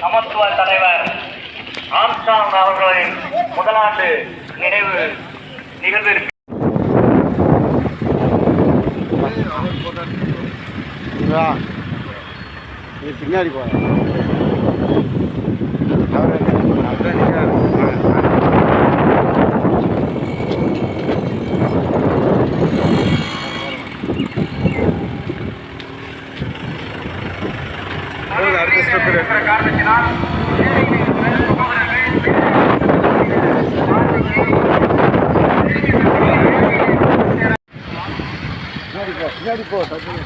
சமத்துவ தலைவர் ஆம்சாங் அவர்களின் முதலாண்டு நினைவு நிகழ்விற்கு Yeah. பின்னாடி போ அடுத்த ஸ்டெப் காரணத்தினால் பின்னாடி போ. பின்னாடி போ டக்குனு.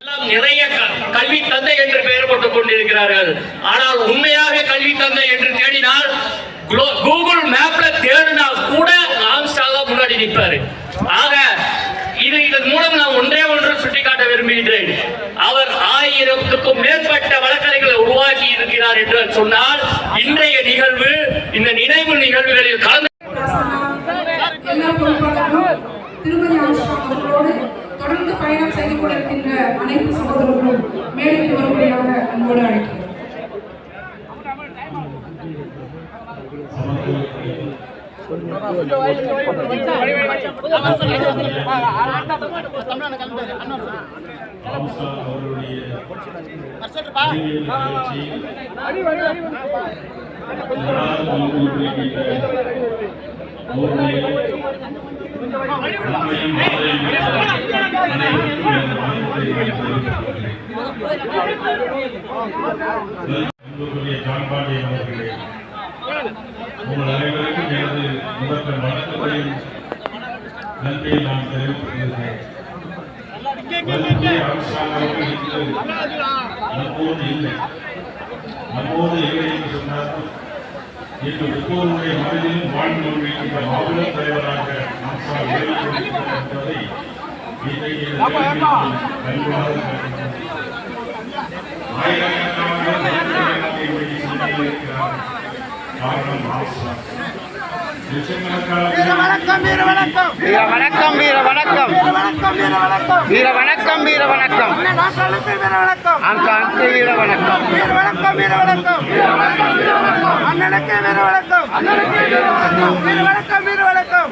எல்லாம் நிறைய க- கல்வி தந்தை என்று பெயர் போட்டுக் கொண்டிருக்கிறார்கள். ஆனால் உண்மையாக கல்வி தந்தை என்று தேடினால் கூகுள் மேப்ல தேடினா கூட ஆம்ஸ்டாங்க முன்னாடி நிற்பாரு. ஆக இது இதன் மூலம் நான் ஒன்றே ஒன்று சுட்டிக்காட்ட விரும்புகின்றேன். அவர் ஆயிரத்துக்கும் மேற்பட்ட வழக்கறிஞர்களை உருவாக்கி இருக்கிறார் என்று சொன்னால் இன்றைய நிகழ்வு இந்த நினைவு நிகழ்வுகளில் கலந்து திருமதி அவர்களோடு தொடர்ந்து பயணம் செய்து கொண்டிருக்கின்ற அனைத்து சகோதரர்களும் ஜான் பாண்டியன் அவர்களே உங்கள் அனைவருக்கும் எனது முதற்க வணக்கத்தையும் நன்றியை நான் தெரிவித்துக் கொள்கிறேன் மத்திய அரசாங்கம் அவர்கள் இன்று நம்மோடு இல்லை. நம்மோடு இல்லை என்று சொன்னார் இன்று ஒவ்வொருடைய மனதிலும் வாழ்ந்து கொண்டிருக்கின்ற மாபெரும் தலைவராக ஆம்சாங் விலகிக் கொண்டிருக்கிறார் என்பதை இன்றைய இந்த காரணம் வீர வணக்கம் வீர வணக்கம் வீர வணக்கம் வீர வணக்கம் வீர வணக்கம் வீர வணக்கம் அங்காக்கு வீர வணக்கம் வீர வணக்கம் வீர வணக்கம் அண்ணனுக்கு வீர வணக்கம் வீர வணக்கம் வீர வணக்கம்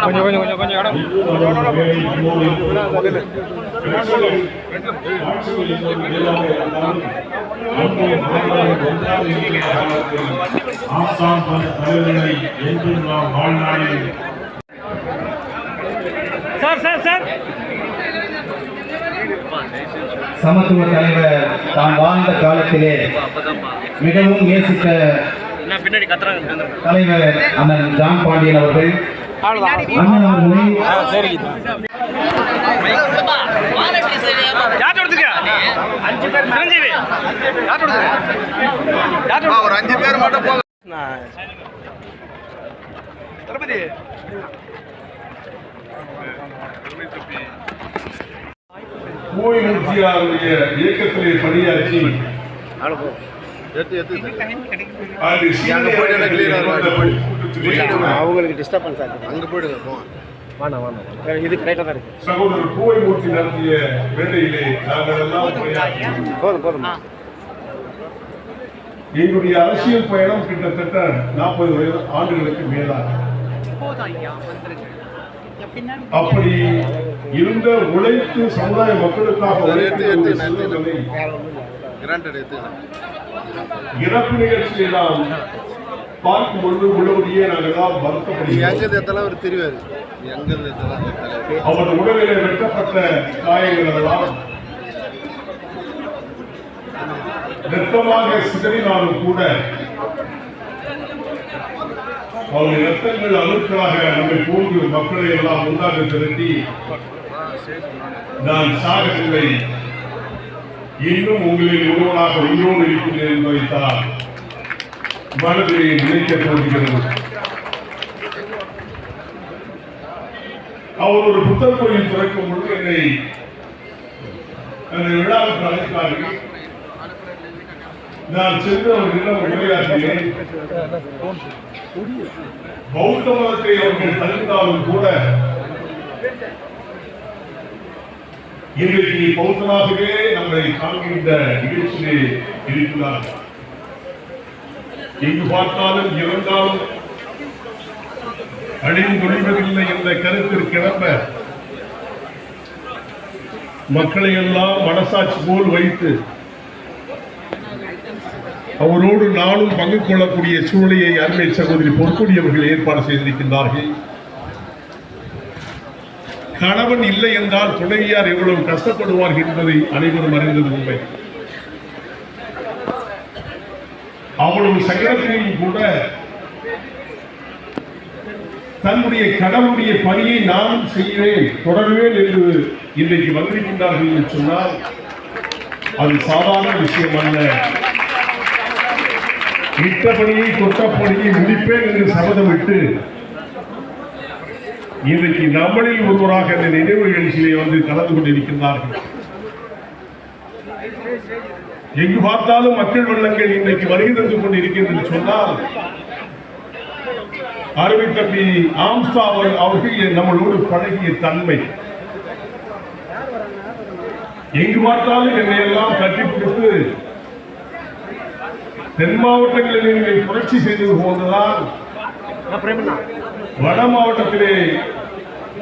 கொஞ்சம் கொஞ்சம் கொஞ்சம் இடம் ஆசாம் பல தலைவர்களை என்றும் நாம் வாழ்நாளில் சமத்துவ தலைவர் தாம் வாழ்ந்த காலத்திலே மிகவும் நேசித்த தலைவர் அண்ணன் ஜான் பாண்டியன் அவர்கள். அண்ணன் அவர்களை. ஒரு அஞ்சு பேர் மட்டும் இயக்கத்திலே பணியாற்றி அவங்களுக்கு டிஸ்டர்பன்ஸ் ஆகுது அங்கே போயிடுங்க போங்க வேணாம் வேணாம் இது கரெக்டாக தான் இருக்கு. சகோதரர் பூவைமூர்த்தி நடத்திய வேலையிலே நாங்கள் எல்லாம் போதும் போதும். எங்களுடைய அரசியல் பயணம் கிட்டத்தட்ட நாற்பது ஆண்டுகளுக்கு மேலாக. அப்படி இருந்த உழைத்து சமுதாய மக்களுக்காக சூழ்நிலை இறப்பு நிகழ்ச்சியை நாம் பார்க்கும் பொழுது உள்ளபடியே நாங்கள் தான் வருத்தப்படுகிறோம் அவர் உடலிலே வெட்டப்பட்ட காயங்கள் எல்லாம் ரத்தமாக சிதறினாலும் கூட அவருடைய ரத்தங்கள் அழுக்களாக நம்மை போன்று மக்களை எல்லாம் ஒன்றாக திரட்டி நான் சாகவில்லை. இன்னும் உங்களில் ஒருவனாக உயிரோடு இருக்கிறேன் என்பதைத்தான் மனதிலே நினைக்க தோன்றுகிறது. அவர் ஒரு புத்தர் கோயில் திறக்கும் பொழுது என்னை அந்த விழாவுக்கு அழைத்தார்கள். நான் சென்று அவர்களிடம் உரையாற்றினேன். பௌத்த மதத்தை அவர்கள் தடுத்தாலும் கூட இன்றைக்கு பௌத்தனாகவே நம்மை காண்கின்ற நிகழ்ச்சியிலே இருக்கிறார்கள். எங்கு பார்த்தாலும் இறந்தாலும் அழிந்தொழிவதில்லை என்ற கருத்திற்கிடப்ப மக்களை எல்லாம் மனசாட்சி போல் வைத்து அவரோடு நானும் பங்கு கொள்ளக்கூடிய சூழ்நிலையை அருமை சகோதரி பொற்கொடி அவர்கள் ஏற்பாடு செய்திருக்கின்றார்கள். கணவன் இல்லை என்றால் துணைவியார் எவ்வளவு கஷ்டப்படுவார்கள் என்பதை அனைவரும் அறிந்தது உண்மை. அவ்வளவு சங்கடத்திலையும் கூட தன்னுடைய கடவுளுடைய பணியை நானும் செய்வேன் தொடர்வேன் என்று இன்றைக்கு வந்திருக்கின்றார்கள் என்று சொன்னால் அது சாதாரண விஷயம் அல்ல. இட்ட பணியை தொட்ட பணியை முடிப்பேன் என்று சபதமிட்டு இன்றைக்கு நம்மளில் ஒருவராக இந்த நினைவு நிகழ்ச்சியிலே வந்து கலந்து கொண்டிருக்கின்றார்கள். எங்கு பார்த்தாலும் மக்கள் வெள்ளங்கள் இன்றைக்கு வருகை தந்து கொண்டிருக்கின்றது சொன்னால் அருமை தம்பி ஆம்சா அவர்கள் நம்மளோடு பழகிய தன்மை. எங்கு பார்த்தாலும் என்னை எல்லாம் கட்டி பிடித்து தென் மாவட்டங்களில் நீங்கள் புரட்சி செய்தது போன்றுதான். வட மாவட்டத்திலே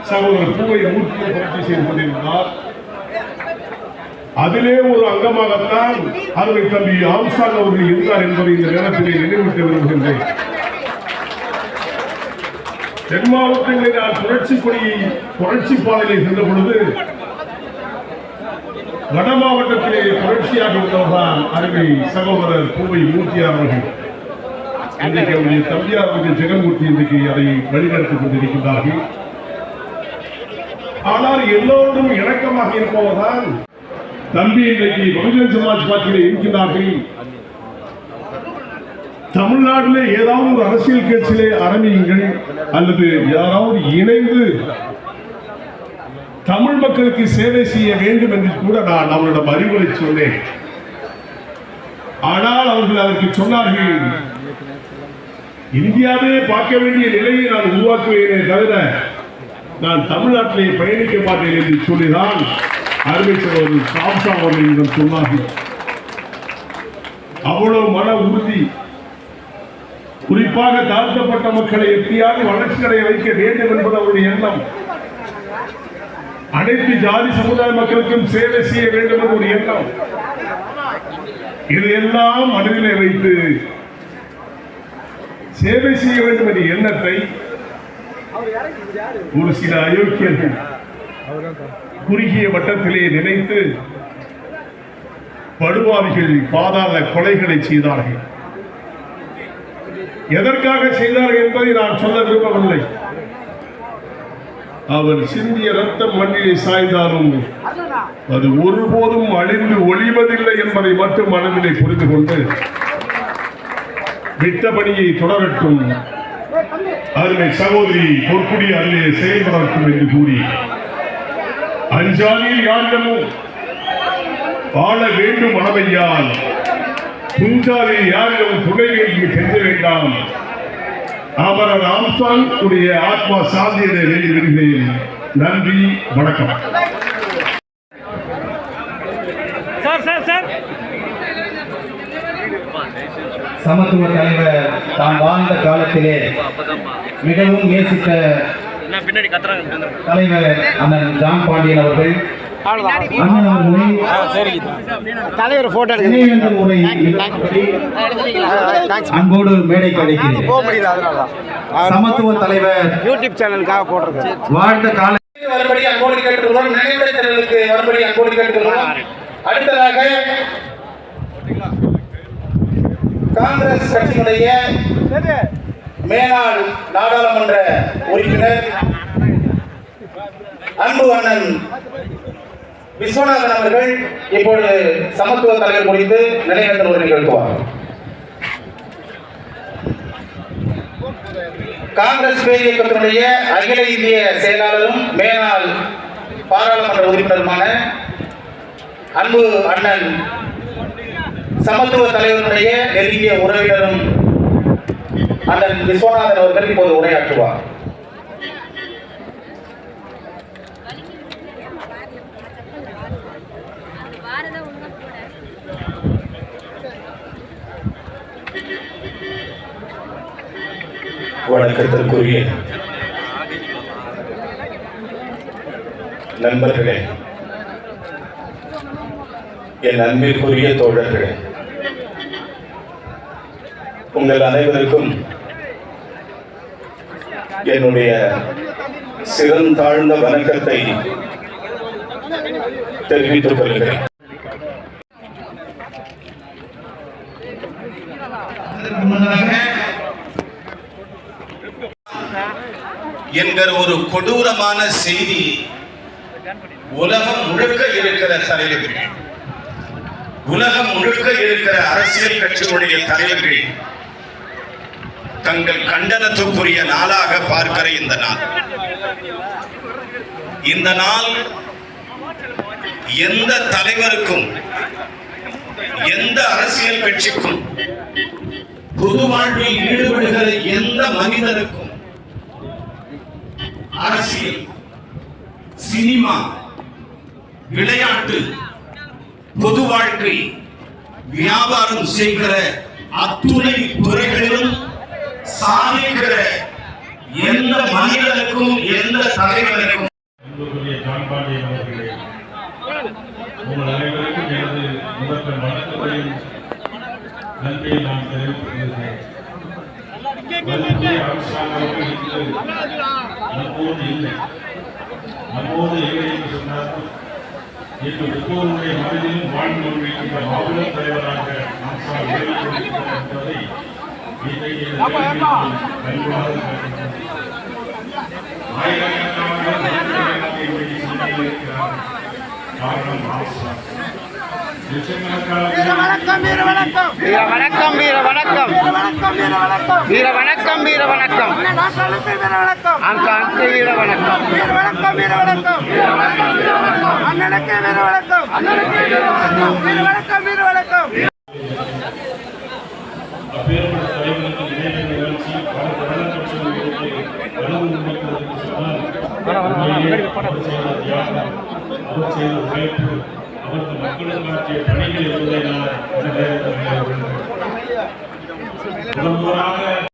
சகோதரர் பூவை ஊற்றிய புரட்சி செய்து கொண்டிருந்தார். அதிலே ஒரு அங்கமாகத்தான் அருமை தம்பி ஆம்சாங் அவர்கள் இருந்தார் என்பதை இந்த நேரத்திலே நினைவூட்ட விரும்புகின்றேன். தென் மாவட்டங்களில் நான் புரட்சி கொடியை புரட்சி பாதையிலே சென்ற பொழுது வட மாவட்டத்திலே புரட்சியாக இருந்தவர்தான் அருமை சகோதரர் பூவை மூர்த்தியார் அவர்கள். இன்றைக்கு அவருடைய தம்பியார் அவர்கள் ஜெகன்மூர்த்தி இன்றைக்கு அதை வழிநடத்திக் கொண்டிருக்கின்றார்கள். ஆனால் எல்லோரும் இணக்கமாக இருப்பவர்தான் தம்பி இன்றைக்கு பகுஜன் சமாஜ் பார்ட்டியில இருக்கின்றார்கள். தமிழ்நாட்டிலே ஏதாவது ஒரு அரசியல் கட்சியிலே ஆரம்பியுங்கள் அல்லது யாராவது இணைந்து தமிழ் மக்களுக்கு சேவை செய்ய வேண்டும் என்று கூட நான் அவரிடம் அறிவுரை சொன்னேன். ஆனால் அவர்கள் அதற்கு சொன்னார்கள் இந்தியாவே பார்க்க வேண்டிய நிலையை நான் உருவாக்குவேனே தவிர நான் தமிழ்நாட்டிலே பயணிக்க மாட்டேன் என்று சொல்லிதான் அருமை சகோதரர் சாம்சா அவர்களிடம் சொன்னார்கள். அவ்வளவு மன உறுதி குறிப்பாக தாழ்த்தப்பட்ட மக்களை எப்படியாவது வளர்ச்சிகளை வைக்க வேண்டும் என்பது அவருடைய எண்ணம். அனைத்து ஜாதி சமுதாய மக்களுக்கும் சேவை செய்ய வேண்டும் என்ற ஒரு எண்ணம். இதையெல்லாம் மனதிலே வைத்து சேவை செய்ய வேண்டும் என்ற எண்ணத்தை ஒரு சில அயோக்கியர்கள் குறுகிய வட்டத்திலே நினைத்து படுவாவிகள் பாதாள கொலைகளை செய்தார்கள். எதற்காக செய்தார்கள் என்பதை நான் சொல்ல விரும்பவில்லை. அவர் சிந்திய ரத்தம் மண்ணிலே சாய்ந்தாலும் அது ஒருபோதும் அழிந்து ஒளிவதில்லை என்பதை மட்டும் மனதிலே புரிந்து கொண்டு விட்ட பணியை தொடரட்டும். அருமை சகோதரி பொற்குடி அருளே செயல்படட்டும் என்று கூறி. அஞ்சாலியில் யாரிடமும் வாழ வேண்டும் மனமையால் துஞ்சாலில் யாரிடமும் துணை வேண்டும் கெஞ்ச வேண்டாம். அமரர் ஆம்சாங் உடைய ஆத்மா சாந்தியதை வேண்டி நன்றி வணக்கம். சமத்துவ தலைவர் தான் வாழ்ந்த காலத்திலே மிகவும் நேசித்த தலைவர் அண்ணன் ஜான் பாண்டியன் அவர்கள். அண்ணன் அவர்களை தலைவர் போட்டோ நினைவேந்தல் உரை நிகழ்த்தும்படி அன்போடு மேடைக்கு அழைக்கிறேன் போக முடியல அதனால தான். சமத்துவ தலைவர் யூடியூப் சேனலுக்காக போட்டிருக்கேன் வாழ்ந்த கால வரும்படி அன்போடு கேட்டுக்கொள்வோம். நினைவுடைத்தலுக்கு வரும்படி அன்போடு கேட்டுக்கொள்வோம். அடுத்ததாக காங்கிரஸ் கட்சியினுடைய மேனாள் நாடாளுமன்ற உறுப்பினர் அன்பு அண்ணன் விஸ்வநாதன் அவர்கள் இப்பொழுது சமத்துவ தலைவர் குறித்து நிலைநிறுத்தல் உரை நிகழ்த்துவார் காங்கிரஸ் பேர் இயக்கத்தினுடைய அகில இந்திய செயலாளரும் மேனாள் பாராளுமன்ற உறுப்பினருமான அன்பு அண்ணன் சமத்துவ தலைவருடைய நெருங்கிய உறவினரும் அண்ணன் விஸ்வநாதன் அவர்கள் இப்போது உரையாற்றுவார். வணக்கத்திற்குரிய நண்பர்களே என் அன்பிற்குரிய தோழர்களே உங்கள் அனைவருக்கும் என்னுடைய சிறந்தாழ்ந்த வணக்கத்தை தெரிவித்துக் கொள்கிறேன். என்கிற ஒரு கொடூரமான செய்தி உலகம் முழுக்க இருக்கிற தலைவர்கள். உலகம் முழுக்க இருக்கிற அரசியல் கட்சிகளுடைய தலைவர்கள். தங்கள் கண்டனத்துக்குரிய நாளாக பார்க்கிற இந்த நாள். இந்த நாள் எந்த தலைவருக்கும் எந்த அரசியல் கட்சிக்கும் பொது வாழ்வில் ஈடுபடுகிற எந்த மனிதருக்கும் அரசியல் சினிமா விளையாட்டு பொது வாழ்க்கை வியாபாரம் செய்கிற அத்துணை நம்மோடு இல்லை. நம்மோடு இல்லை என்று சொன்னார்கள் இன்று ஒவ்வொருடைய மனதிலும் வாழ்ந்து கொண்டிருக்கின்ற மாபெரும் தலைவராக நாம் சார் என்பதை ஆயிரக்கணக்கான காரணம் ஆசார் வீர வணக்கம் வீர வணக்கம் வீர வணக்கம் வீர வணக்கம் வீர வணக்கம் அங்கே வீர வணக்கம் வீர வணக்கம் வீர வணக்கம் வீர வணக்கம் வீர வணக்கம் வீர வணக்கம் வணக்கம் அவருக்கு மக்களும் ஆற்றிய பணிகள் என்பதை நான் முதன்முறாக